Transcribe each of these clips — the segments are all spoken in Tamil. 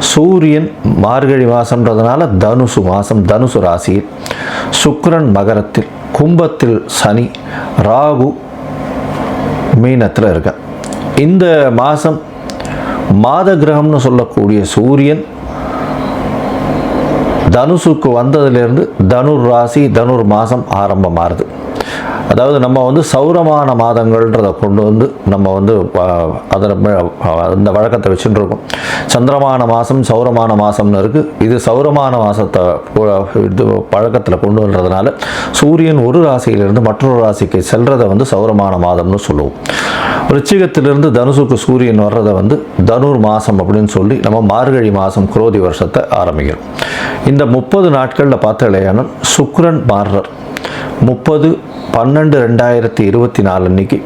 சூரியன் மார்கழி மாதம்ன்றதுனால தனுசு மாதம் தனுசு ராசியில் சுக்கரன் மகரத்தில் கும்பத்தில் சனி ராகு மீனத்தில் இருக்க. இந்த மாதம் மாத கிரகம்னு சொல்லக்கூடிய சூரியன் தனுசுக்கு வந்ததுலேருந்து தனுர் ராசி தனுர் மாதம் ஆரம்பமாகுது அதாவது நம்ம வந்து சௌரமான மாதங்கள்ன்றதை கொண்டு வந்து நம்ம வந்து அதில் அந்த வழக்கத்தை வச்சுட்டு இருக்கோம் சந்திரமான மாதம் சௌரமான மாதம்னு இருக்குது இது சௌரமான மாதத்தை இது பழக்கத்தில் கொண்டு வர்றதுனால சூரியன் ஒரு ராசியிலிருந்து மற்றொரு ராசிக்கு செல்றதை வந்து சௌரமான மாதம்னு சொல்லுவோம். ரிச்சிகத்திலிருந்து தனுசுக்கு சூரியன் வர்றதை வந்து தனுர் மாதம் அப்படின்னு சொல்லி நம்ம மார்கழி மாதம் குரோதி வருஷத்தை ஆரம்பிக்கிறோம். இந்த முப்பது நாட்களில் பார்த்த சுக்ரன் மாறுறார். முப்பது பன்னெண்டு ரெண்டாயிரத்தி இருபத்தி நாலு அன்னைக்கு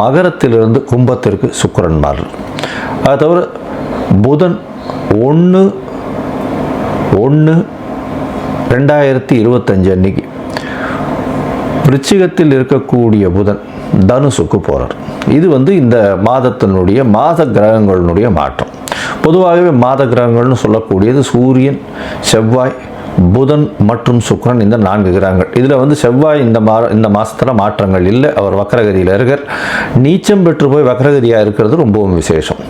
மகரத்திலிருந்து கும்பத்திற்கு சுக்கரன் மாறுறார். அது தவிர புதன் ஒன்று ஒன்று ரெண்டாயிரத்தி இருபத்தஞ்சு அன்னைக்கு விருச்சிகத்தில் இருக்கக்கூடிய புதன் தனுசுக்கு போகிறார் இது வந்து இந்த மாதத்தினுடைய மாத கிரகங்களினுடைய மாற்றம். பொதுவாகவே மாத கிரகங்கள்னு சொல்லக்கூடியது சூரியன் செவ்வாய் புதன் மற்றும் சுக்கிரன் இந்த நான்கு கிரகங்கள். இதில் வந்து செவ்வாய் இந்த மா இந்த மாதத்தில் மாற்றங்கள் இல்லை. அவர் வக்கரகதியில் இருக்கார். நீச்சம் பெற்று போய் வக்கரகதியாக இருக்கிறது ரொம்பவும் விசேஷம்.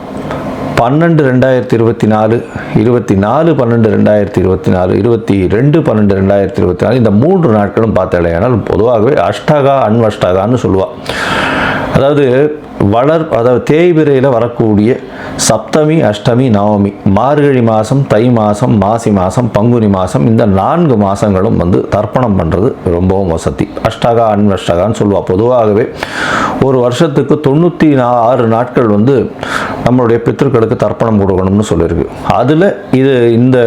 பன்னெண்டு ரெண்டாயிரத்தி இருபத்தி நாலு இருபத்தி நாலு பன்னெண்டு ரெண்டாயிரத்தி இருபத்தி நாலு இருபத்தி ரெண்டு பன்னெண்டு ரெண்டாயிரத்தி இருபத்தி நாலு இந்த மூன்று நாட்களும் பார்த்தாலேயானால் பொதுவாகவே அஷ்டகா அன்வஷ்டகான்னு சொல்லுவாள் அதாவது வளர் அதாவது தேய்பிரையில் வரக்கூடிய சப்தமி அஷ்டமி நவமி மார்கழி மாதம் தை மாதம் மாசி மாதம் பங்குனி மாதம் இந்த நான்கு மாதங்களும் வந்து தர்ப்பணம் பண்ணுறது ரொம்பவும் வசதி. அஷ்டகா அன்வஷ்டகான்னு சொல்லுவாள் பொதுவாகவே ஒரு வருஷத்துக்கு தொண்ணூற்றி நா ஆறு நாட்கள் வந்து நம்மளுடைய பித்திருக்களுக்கு தர்ப்பணம் கொடுக்கணும்னு சொல்லியிருக்கு அதில் இது இந்த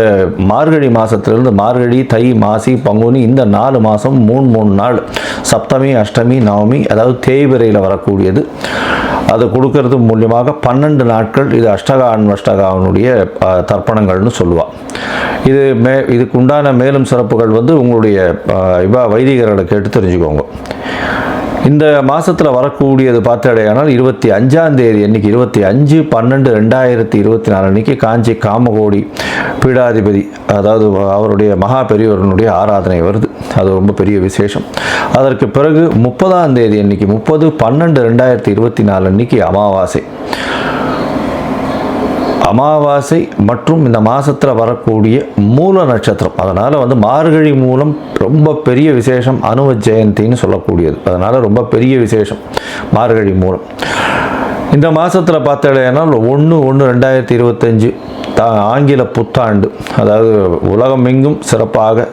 மார்கழி மாதத்துலேருந்து மார்கழி தை மாசி பங்குனி இந்த நாலு மாதம் மூணு மூணு நாள் சப்தமி அஷ்டமி நவமி அதாவது தேய்பிரையில் கூடியது. அதை கொடுக்கறது மூலியமாக பன்னெண்டு நாட்கள் இது அஷ்டகா அன்வஷ்டகாவினுடைய தர்ப்பணங்கள்னு சொல்லுவாள் இது மே இதுக்கு உண்டான மேலும் சிறப்புகள் வந்து உங்களுடைய இவா வைதிகர்களை கேட்டு தெரிஞ்சுக்கோங்க. இந்த மாதத்தில் வரக்கூடியது பார்த்தாடையானால் இருபத்தி அஞ்சாம் தேதி அன்னைக்கு இருபத்தி அஞ்சு பன்னெண்டு ரெண்டாயிரத்தி இருபத்தி நாலு அன்னைக்கு காஞ்சி காமகோடி பீடாதிபதி அதாவது அவருடைய மகா பெரியவர்களுடைய ஆராதனை வருது. அது ரொம்ப பெரிய விசேஷம். அதற்கு பிறகு முப்பதாம் தேதி அன்னைக்கு முப்பது பன்னெண்டு ரெண்டாயிரத்தி இருபத்தி நாலு அன்னைக்கு அமாவாசை. அமாவாசை மற்றும் இந்த மாதத்தில் வரக்கூடிய மூல நட்சத்திரம். அதனால் வந்து மார்கழி மூலம் ரொம்ப பெரிய விசேஷம் அனுவ ஜெயந்தின்னு சொல்லக்கூடியது. அதனால் ரொம்ப பெரிய விசேஷம் மார்கழி மூலம். இந்த மாதத்தில் பார்த்தேன்னா ஒன்று ஒன்று ரெண்டாயிரத்தி இருபத்தஞ்சு த ஆங்கில புத்தாண்டு அதாவது உலகமெங்கும் சிறப்பாக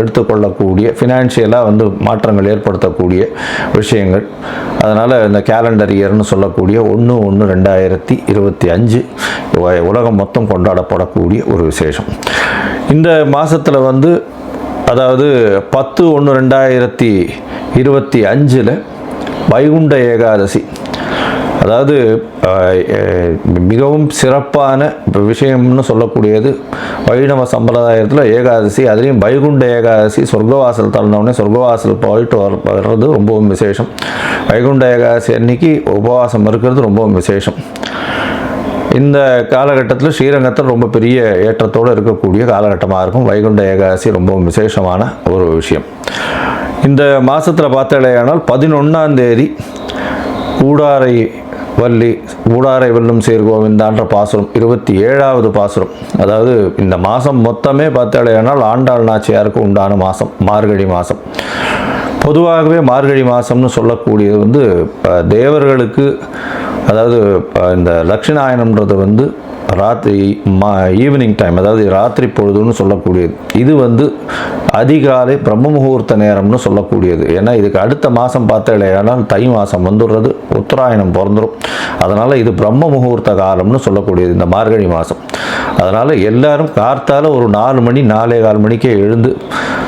எடுத்துக்கொள்ளக்கூடிய ஃபினான்ஷியலாக வந்து மாற்றங்கள் ஏற்படுத்தக்கூடிய விஷயங்கள். அதனால் இந்த கேலண்டர் இயர்னு சொல்லக்கூடிய ஒன்று ஒன்று ரெண்டாயிரத்தி இருபத்தி அஞ்சு உலகம் மொத்தம் கொண்டாடப்படக்கூடிய ஒரு விசேஷம். இந்த மாதத்தில் வந்து அதாவது பத்து ஒன்று ரெண்டாயிரத்தி இருபத்தி அஞ்சில் வைகுண்ட ஏகாதசி அதாவது மிகவும் சிறப்பான விஷயம்னு சொல்லக்கூடியது வைணவ சம்பிரதாயத்தில் ஏகாதசி அதுலேயும் வைகுண்ட ஏகாதசி சொர்க்கவாசல் தள்ளினவுடனே சொர்க்கவாசல் போயிட்டு வர வர்றது ரொம்பவும் விசேஷம். வைகுண்ட ஏகாதசி அன்னைக்கு உபவாசம் இருக்கிறது ரொம்பவும் விசேஷம். இந்த காலகட்டத்தில் ஸ்ரீரங்கத்தில் ரொம்ப பெரிய ஏற்றத்தோடு இருக்கக்கூடிய காலகட்டமாக இருக்கும். வைகுண்ட ஏகாதசி ரொம்பவும் விசேஷமான ஒரு விஷயம். இந்த மாதத்தில் பார்த்தாலேயானால் பதினொன்றாம் தேதி கூடாரை வள்ளி கூடாரை வெல்லும் சீர்கோவிந்தான்ற பாசுரம் இருபத்தி ஏழாவது பாசுரம். அதாவது இந்த மாதம் மொத்தமே பார்த்தாலேயானால் ஆண்டாள் நாச்சியாருக்கு உண்டான மாதம் மார்கழி மாதம் பொதுவாகவே மார்கழி மாதம்னு சொல்லக்கூடியது வந்து தேவர்களுக்கு அதாவது இந்த லட்சுநாயனம்ன்றது வந்து ராத்திரி மா ஈவினிங் டைம் அதாவது ராத்திரி பொழுதுன்னு சொல்லக்கூடியது. இது வந்து அதிகாலை பிரம்ம முகூர்த்த நேரம்னு சொல்லக்கூடியது. ஏன்னா இதுக்கு அடுத்த மாதம் பார்த்தாலேயானால் தை மாதம் வந்துடுறது உத்தராயணம் பிறந்துடும் அதனால் இது பிரம்ம முகூர்த்த காலம்னு சொல்லக்கூடியது இந்த மார்கழி மாதம் அதனால் எல்லாரும் கார்த்தால ஒரு நாலு மணி நாலே கால் மணிக்கே எழுந்து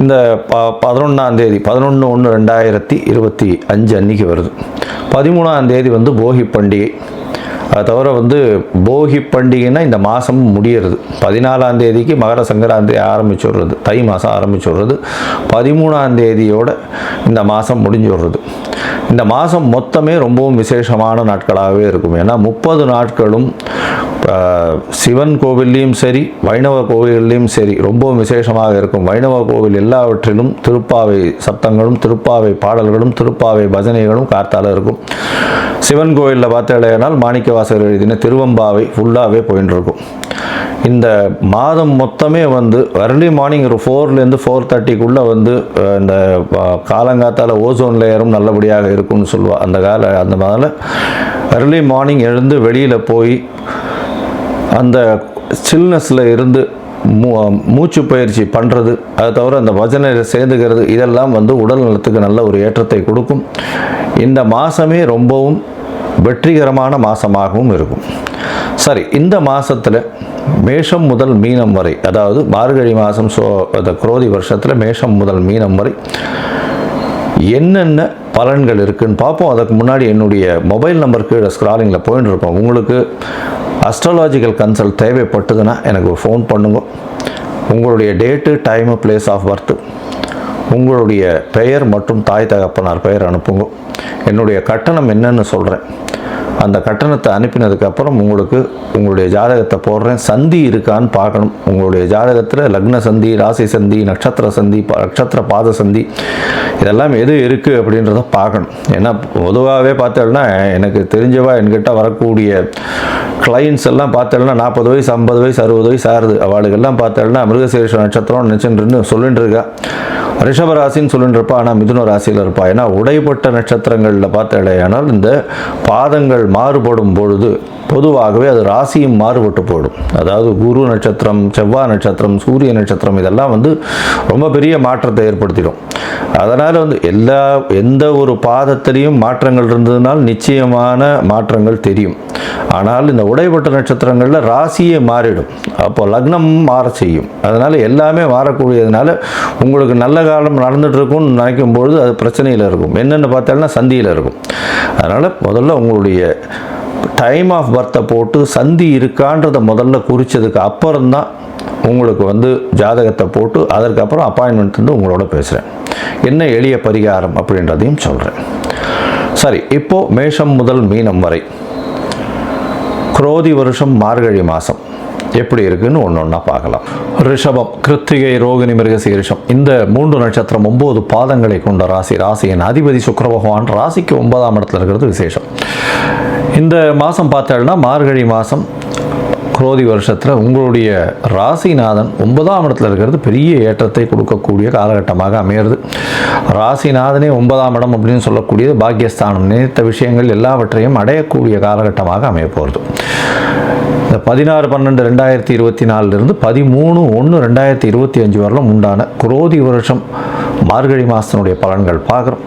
இந்த ப பதினொன்றாம் தேதி பதினொன்று ஒன்று ரெண்டாயிரத்தி இருபத்தி அஞ்சு அன்னைக்கு வருது. பதிமூணாம் தேதி வந்து போகி பண்டிகை. அது தவிர வந்து போகி பண்டிகைன்னா இந்த மாதம் முடியறது. பதினாலாம் தேதிக்கு மகர சங்கராந்தி ஆரம்பிச்சுடுறது தை மாதம் ஆரம்பிச்சுடுறது பதிமூணாம் தேதியோட இந்த மாதம் முடிஞ்சுடுறது இந்த மாதம் மொத்தமே ரொம்பவும் விசேஷமான நாட்களாகவே இருக்கும். ஏன்னா முப்பது நாட்களும் சிவன் கோவில்லையும் சரி வைணவ கோவில்லையும் சரி ரொம்பவும் விசேஷமாக இருக்கும். வைணவ கோவில் எல்லாவற்றிலும் திருப்பாவை சத்தங்களும் திருப்பாவை பாடல்களும் திருப்பாவை பஜனைகளும் கார்த்தால இருக்கும். சிவன் கோவிலில் பார்த்தாலேனால் மாணிக்கவாசகர் எழுதின திருவம்பாவை ஃபுல்லாகவே போயின்னு இருக்கும் இந்த மாதம் மொத்தமே வந்து அர்லி மார்னிங் ஒரு ஃபோர்லேருந்து ஃபோர் தேர்ட்டிக்குள்ளே வந்து இந்த காலங்காத்தால் ஓசோன் லேயரும் நல்லபடியாக இருக்கும்னு சொல்லுவாள் அந்த கால அந்த மாதிரில அர்லி மார்னிங் எழுந்து வெளியில் போய் அந்த சில்னஸில் இருந்து மூ மூச்சு பயிற்சி பண்ணுறது அதை தவிர அந்த பஜனை சேர்ந்துக்கிறது இதெல்லாம் வந்து உடல் நலத்துக்கு நல்ல ஒரு ஏற்றத்தை கொடுக்கும். இந்த மாதமே ரொம்பவும் வெற்றிகரமான மாதமாகவும் இருக்கும். சரி இந்த மாதத்தில் மேஷம் முதல் மீனம் வரை அதாவது மார்கழி மாதம் சோ அந்த குரோதி வருஷத்தில் மேஷம் முதல் மீனம் வரை என்னென்ன பலன்கள் இருக்குன்னு பார்ப்போம். அதுக்கு முன்னாடி என்னுடைய மொபைல் நம்பர் கீழே ஸ்க்ராலிங்கில் போயின்னு இருப்போம். உங்களுக்கு அஸ்ட்ராலாஜிக்கல் கன்சல்ட் தேவைப்பட்டதுன்னா எனக்கு ஃபோன் பண்ணுங்க. உங்களுடைய date time place of birth உங்களுடைய பெயர் மற்றும் தாய் தகப்பனார் பெயர் அனுப்புங்க. என்னுடைய கட்டணம் என்னன்னு சொல்கிறேன் அந்த கட்டணத்தை அனுப்பினதுக்கப்புறம் உங்களுக்கு உங்களுடைய ஜாதகத்தை போடுறேன். சந்தி இருக்கான்னு பார்க்கணும். உங்களுடைய ஜாதகத்தில் லக்ன சந்தி ராசி சந்தி நட்சத்திர சந்தி நட்சத்திர பாத சந்தி இதெல்லாம் எது இருக்குது அப்படின்றத பார்க்கணும். ஏன்னா பொதுவாகவே பார்த்தோம்னா எனக்கு தெரிஞ்சவா என்கிட்ட வரக்கூடிய கிளைண்ட்ஸ் எல்லாம் பார்த்தோம்னா நாற்பது வயசு ஐம்பது வயசு அறுபது வயசு ஆறுது அவளுக்கெல்லாம் பார்த்தோம்னா மிருகசீரிஷ நட்சத்திரம் நினச்சின்னு சொல்லிட்டு இருக்கா. ரிஷப ராசின்னு சொல்லிட்டு இருப்பா. ஆனால் மிதுன ராசியில் இருப்பா. ஏன்னா உடைப்பட்ட நட்சத்திரங்களில் பார்த்தாலேயானால் இந்த பாதங்கள் மாறுபடும் பொழுது பொதுவாகவே அது ராசியும் மாறுபட்டு போயிடும். அதாவது குரு நட்சத்திரம் செவ்வாய் நட்சத்திரம் சூரிய நட்சத்திரம் இதெல்லாம் வந்து ரொம்ப பெரிய மாற்றத்தை ஏற்படுத்திடும். அதனால் வந்து எல்லா எந்த ஒரு பாதத்திலையும் மாற்றங்கள் இருந்ததுனால் நிச்சயமான மாற்றங்கள் தெரியும். ஆனால் இந்த உடைப்பட்ட நட்சத்திரங்களில் ராசியே மாறிடும். அப்போ லக்னம் மாற செய்யும். அதனால் எல்லாமே மாறக்கூடியதுனால உங்களுக்கு நல்ல காலம் நடந்துட்டு இருக்கும்னு நினைக்கும் பொழுது அது பிரச்சனையில் இருக்கும். என்னென்னு பார்த்தாலும் சந்தியில் இருக்கும். அதனால் முதல்ல உங்களுடைய டைம் ஆஃப் பர்த்தை போட்டு சந்தி இருக்கான்றதை முதல்ல குறித்ததுக்கு அப்புறம்தான் உங்களுக்கு வந்து ஜாதகத்தை போட்டு அதற்கப்புறம் அப்பாயின்மெண்ட் வந்து உங்களோட பேசுகிறேன் என்ன எளிய பரிகாரம் அப்படின்றதையும் சொல்கிறேன் சரி இப்போது மேஷம் முதல் மீனம் வரை. குரோதி வருஷம் மார்கழி மாதம் எப்படி இருக்குன்னு ஒன்று ஒன்றா பார்க்கலாம். ரிஷபம் கிருத்திகை ரோகிணி மிருகசீரிஷம். இந்த மூன்று நட்சத்திரம் ஒன்பது பாதங்களை கொண்ட ராசி. ராசியின் அதிபதி சுக்கர பகவான் ராசிக்கு ஒன்பதாம் இடத்துல இருக்கிறது விசேஷம். இந்த மாதம் பார்த்தோம்னா மார்கழி மாதம் குரோதி வருஷத்தில் உங்களுடைய ராசிநாதன் ஒன்பதாம் இடத்துல இருக்கிறது பெரிய ஏற்றத்தை கொடுக்கக்கூடிய காலகட்டமாக அமையிறது. ராசிநாதனே ஒன்பதாம் இடம் அப்படின்னு சொல்லக்கூடியது பாக்கியஸ்தானம். நினைத்த விஷயங்கள் எல்லாவற்றையும் அடையக்கூடிய காலகட்டமாக அமைய போகிறது பதினாறு பன்னெண்டு ரெண்டாயிரத்தி இருபத்தி நாலுலேருந்து பதிமூணு ஒன்று ரெண்டாயிரத்தி இருபத்தி அஞ்சு வரலும் உண்டான குரோதி வருஷம் மார்கழி மாதத்தினுடைய பலன்கள் பார்க்குறோம்.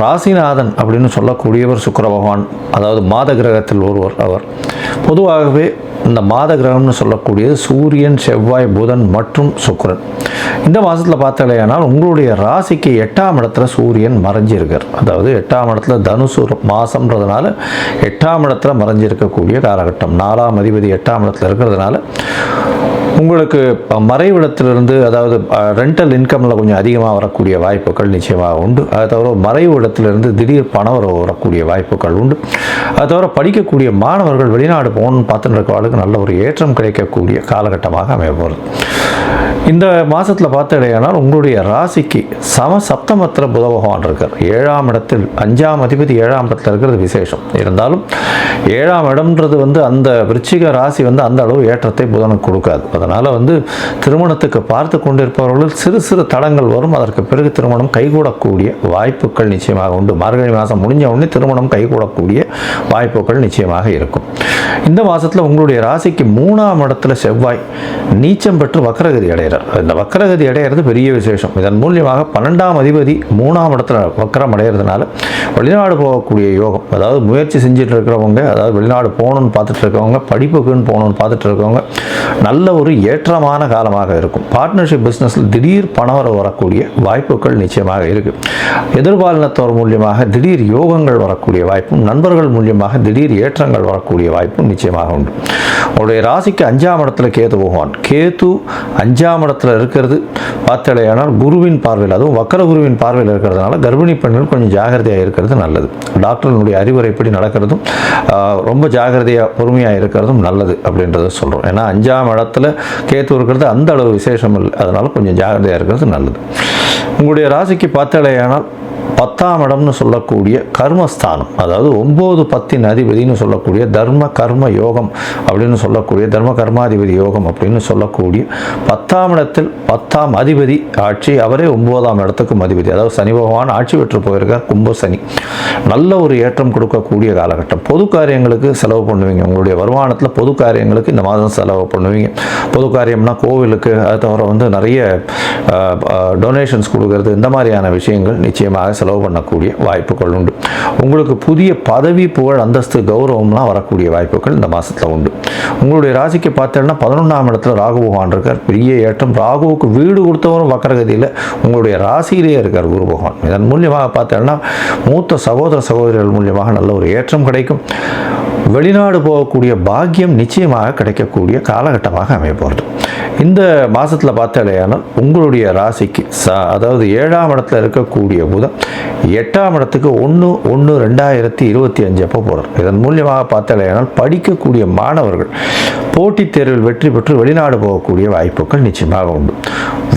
ராசிநாதன் அப்படின்னு சொல்லக்கூடியவர் சுக்கர பகவான் அதாவது மாத கிரகத்தில் ஒருவர் அவர். பொதுவாகவே இந்த மாத கிரகம்னு சொல்லக்கூடியது சூரியன் செவ்வாய் புதன் மற்றும் சுக்கரன். இந்த மாதத்தில் பார்த்தாலேயானால் உங்களுடைய ராசிக்கு எட்டாம் இடத்துல சூரியன் மறைஞ்சிருக்கார். அதாவது எட்டாம் இடத்துல தனுசு மாதம்ன்றதுனால எட்டாம் இடத்துல மறைஞ்சிருக்கக்கூடிய காலகட்டம். நாலாம் அதிபதி எட்டாம் இடத்துல இருக்கிறதுனால உங்களுக்கு மறைவிடத்திலிருந்து அதாவது ரெண்டல் இன்கமில் கொஞ்சம் அதிகமாக வரக்கூடிய வாய்ப்புகள் நிச்சயமாக உண்டு. அதை தவிர மறைவிடத்திலிருந்து திடீர் பணம் வர வரக்கூடிய வாய்ப்புகள் உண்டு. அது தவிர படிக்கக்கூடிய மாணவர்கள் வெளிநாடு போகணும்னு பார்த்துட்டு இருக்கவர்களுக்கு நல்ல ஒரு ஏற்றம் கிடைக்கக்கூடிய காலகட்டமாக அமைய போகிறது இந்த மாதத்தில் பார்த்தடையானால் உங்களுடைய ராசிக்கு சம சப்தமத்தில் புத பகவான் இருக்கார். ஏழாம் இடத்தில் அஞ்சாம் அதிபதி ஏழாம் இடத்துல இருக்கிறது விசேஷம். இருந்தாலும் ஏழாம் இடம்ன்றது வந்து அந்த விருச்சிக ராசி வந்து அந்த அளவு ஏற்றத்தை புதனுக்கு கொடுக்காது. அதனால் வந்து திருமணத்துக்கு பார்த்து கொண்டிருப்பவர்கள் சிறு சிறு தடங்கள் வரும். அதற்கு பிறகு திருமணம் கைகூடக்கூடிய வாய்ப்புகள் நிச்சயமாக உண்டு. மார்கழி மாதம் முடிஞ்ச உடனே திருமணம் கைகூடக்கூடிய வாய்ப்புகள் நிச்சயமாக இருக்கும். இந்த மாதத்தில் உங்களுடைய ராசிக்கு மூணாம் இடத்துல செவ்வாய் நீச்சம் பெற்று வக்கரகதி அடைகிறார். இந்த வக்கரகதி அடையிறது பெரிய விசேஷம். இதன் மூலியமாக பன்னெண்டாம் அதிபதி மூணாம் இடத்துல வக்கரம் அடைகிறதுனால வெளிநாடு போகக்கூடிய யோகம். அதாவது முயற்சி செஞ்சுட்டு இருக்கிறவங்க அதாவது வெளிநாடு போகணும்னு பார்த்துட்டு இருக்கவங்க படிப்புக்குன்னு போகணும்னு பார்த்துட்டு இருக்கவங்க நல்ல ஒரு ஏற்றமான காலமாக இருக்கும். பார்ட்னர்ஷிப் பிஸ்னஸில் திடீர் பணவர வரக்கூடிய வாய்ப்புகள் நிச்சயமாக இருக்குது எதிர்பாலினத்தோர் மூலியமாக திடீர் யோகங்கள் வரக்கூடிய வாய்ப்பும் நண்பர்கள் மூலியமாக திடீர் ஏற்றங்கள் வரக்கூடிய வாய்ப்பும் நிச்சயமாக உண்டு. உங்களுடைய ராசிக்கு அஞ்சாம் இடத்துல கேது பகவான். கேது அஞ்சாம் இடத்துல இருக்கிறது. பார்த்தடையானால் குருவின் பார்வையில் அதுவும் வக்கர குருவின் பார்வையில் இருக்கிறதுனால கர்ப்பிணி பெண்கள் கொஞ்சம் ஜாகிரதையாக இருக்கிறது நல்லது. டாக்டர்களுடைய அறிவுரைப்படி நடக்கிறதும் ரொம்ப ஜாகிரதையாக பொறுமையாக இருக்கிறதும் நல்லது அப்படின்றத சொல்கிறோம் ஏன்னா அஞ்சாம் இடத்துல கேத்து இருக்கிறது அந்த அளவு விசேஷம் இல்லை. அதனால கொஞ்சம் ஜாகிரதையாக இருக்கிறது நல்லது. உங்களுடைய ராசிக்கு பார்த்தாலேயானால் பத்தாம் இடம்னு சொல்லக்கூடிய கர்மஸ்தானம் அதாவது ஒம்பது பத்தின் அதிபதினு சொல்லக்கூடிய தர்ம கர்ம யோகம் அப்படின்னு சொல்லக்கூடிய தர்ம கர்மாதிபதி யோகம் அப்படின்னு சொல்லக்கூடிய பத்தாம் இடத்தில் பத்தாம் அதிபதி ஆட்சி அவரே ஒன்பதாம் இடத்துக்கும் அதிபதி. அதாவது சனி பகவான் ஆட்சி பெற்று போயிருக்கார் கும்ப சனி. நல்ல ஒரு ஏற்றம் கொடுக்கக்கூடிய காலகட்டம். பொது காரியங்களுக்கு செலவு பண்ணுவீங்க. உங்களுடைய வருமானத்தில் பொது காரியங்களுக்கு இந்த மாதம் செலவு பண்ணுவீங்க. பொது காரியம்னா கோவிலுக்கு அது தவிர வந்து நிறைய டொனேஷன்ஸ் கொடுக்கறது இந்த மாதிரியான விஷயங்கள் நிச்சயமாக செலவு பண்ணக்கூடிய வாய்ப்புகள் உண்டு. உங்களுக்கு புதிய பதவி புகழ் அந்தஸ்து கௌரவம்லாம் வரக்கூடிய வாய்ப்புகள் இந்த மாதத்தில் உண்டு. உங்களுடைய ராசிக்கு பார்த்தோன்னா பதினொன்றாம் இடத்துல ராகு பகவான் இருக்கார். பெரிய ஏற்றம். ராகுவுக்கு வீடு கொடுத்தவரும் வக்கரகதியில் உங்களுடைய ராசியிலேயே இருக்கார் குரு பகவான். இதன் மூலியமாக பார்த்தோன்னா மூத்த சகோதர சகோதரிகள் மூலியமாக நல்ல ஒரு ஏற்றம் கிடைக்கும். வெளிநாடு போகக்கூடிய பாக்கியம் நிச்சயமாக கிடைக்கக்கூடிய காலகட்டமாக அமைய போகிறது இந்த மாதத்தில் பார்த்தாலேயானால் உங்களுடைய ராசிக்கு ச அதாவது ஏழாம் இடத்துல இருக்கக்கூடிய புதன் எட்டாம் இடத்துக்கு ஒன்று ஒன்று ரெண்டாயிரத்தி இருபத்தி அஞ்சு அப்போ போகிறார் இதன் மூலியமாக பார்த்தாலேயானால் படிக்கக்கூடிய மாணவர்கள் போட்டித் தேர்வில் வெற்றி பெற்று வெளிநாடு போகக்கூடிய வாய்ப்புகள் நிச்சயமாக உண்டு.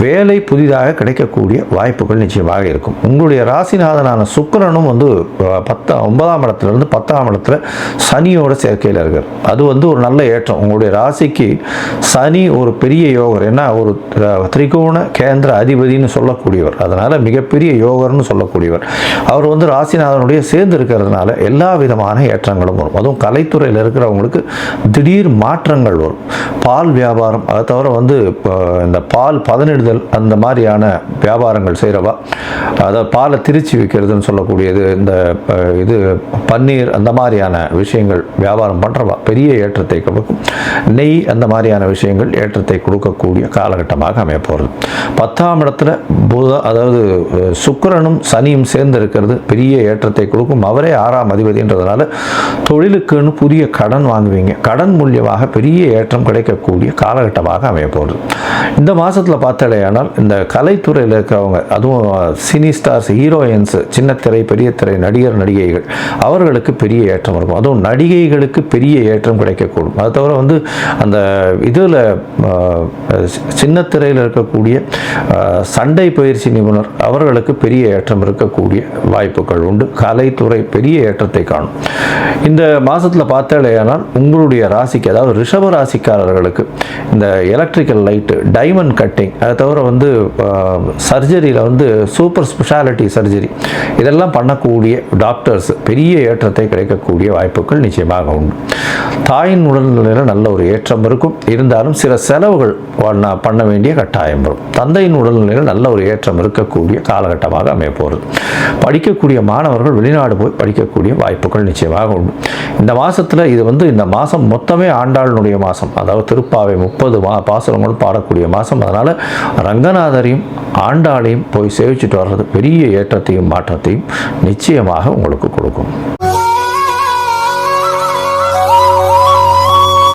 வேலை புதிதாக கிடைக்கக்கூடிய வாய்ப்புகள் நிச்சயமாக இருக்கும். உங்களுடைய ராசிநாதனான சுக்கரனும் வந்து அஹ், பத்தா ஒன்பதாம் இடத்துலேருந்து பத்தாம் இடத்துல சனியோட சேர்க்கையில் இருக்கார். அது வந்து ஒரு நல்ல ஏற்றம். உங்களுடைய ராசிக்கு சனி ஒரு பெரிய யோகர். ஏன்னா ஒரு திரிகோண கேந்திர அதிபதினு சொல்லக்கூடியவர். அதனால் மிகப்பெரிய யோகர்னு சொல்லக்கூடியவர். அவர் வந்து ராசிநாதனுடைய சேர்ந்து இருக்கிறதுனால எல்லா விதமான ஏற்றங்களும் வரும். அதுவும் கலைத்துறையில் இருக்கிறவங்களுக்கு திடீர் மாற்றங்கள் வரும். பால் வியாபாரம் அதை தவிர வந்து இப்போ இந்த பால் பதனிடுதல் அந்த மாதிரியான வியாபாரங்கள் செய்கிறவா அதாவது பாலை திருச்சி விற்கிறதுன்னு சொல்லக்கூடியது இந்த இது பன்னீர் அந்த மாதிரியான விஷயங்கள் வியாபாரம் பண்ணுறவா பெரிய ஏற்றத்தை கொடுக்கும். நெய் அந்த மாதிரியான விஷயங்கள் ஏற்றத்தை கொடுக்கும். கொடுக்கக்கூடிய காலகட்டமாக அமைய போகிறது பத்தாம் இடத்துல புத அதாவது சுக்கரனும் சனியும் சேர்ந்து இருக்கிறது பெரிய ஏற்றத்தை கொடுக்கும். அவரே ஆறாம் அதிபதின்றதுனால தொழிலுக்குன்னு புதிய கடன் வாங்குவீங்க. கடன் மூலியமாக பெரிய ஏற்றம் கிடைக்கக்கூடிய காலகட்டமாக அமைய போகிறது இந்த மாதத்தில் பார்த்தாலேயானால் இந்த கலைத்துறையில் இருக்கிறவங்க அதுவும் சினி ஸ்டார்ஸ் ஹீரோயின்ஸ் சின்ன திரை பெரிய திரை நடிகர் நடிகைகள் அவர்களுக்கு பெரிய ஏற்றம் இருக்கும் அதுவும் நடிகைகளுக்கு பெரிய ஏற்றம் கிடைக்கக்கூடும். அது தவிர வந்து அந்த இதில் சின்ன திரையில் இருக்கக்கூடிய சண்டை பயிற்சி நிபுணர் அவர்களுக்கு பெரிய ஏற்றம் இருக்கக்கூடிய வாய்ப்புகள் உண்டு. கலைத்துறை பெரிய ஏற்றத்தை காணும். இந்த மாதத்தில் பார்த்தாலேயானால் உங்களுடைய ராசிக்கு அதாவது ரிஷப ராசிக்காரர்களுக்கு இந்த எலக்ட்ரிக்கல் லைட்டு டைமண்ட் கட்டிங் அதை தவிர வந்து சர்ஜரியில் வந்து சூப்பர் ஸ்பெஷாலிட்டி சர்ஜரி இதெல்லாம் பண்ணக்கூடிய டாக்டர்ஸ் பெரிய ஏற்றத்தை கிடைக்கக்கூடிய வாய்ப்புகள் நிச்சயமாக உண்டு. தாயின் உடல்நிலையில் நல்ல ஒரு ஏற்றம் இருக்கும். இருந்தாலும் சில செலவுகள் பண்ண வேண்டிய கட்டாயம் வரும். தந்தையின் உடல்நிலையில் நல்ல ஒரு ஏற்றம் இருக்கக்கூடிய காலகட்டமாக அமைய போகிறது படிக்கக்கூடிய மாணவர்கள் வெளிநாடு போய் படிக்கக்கூடிய வாய்ப்புகள் நிச்சயமாக உண்டு. இந்த மாதத்தில் இது வந்து இந்த மாதம் மொத்தமே ஆண்டாளினுடைய மாதம் அதாவது திருப்பாவை முப்பது மா பாசுரங்களும் பாடக்கூடிய மாதம் அதனால் ரங்கநாதரையும் ஆண்டாளையும் போய் சேவிச்சுட்டு வர்றது பெரிய ஏற்றத்தையும் மாற்றத்தையும் நிச்சயமாக உங்களுக்கு கொடுக்கும்.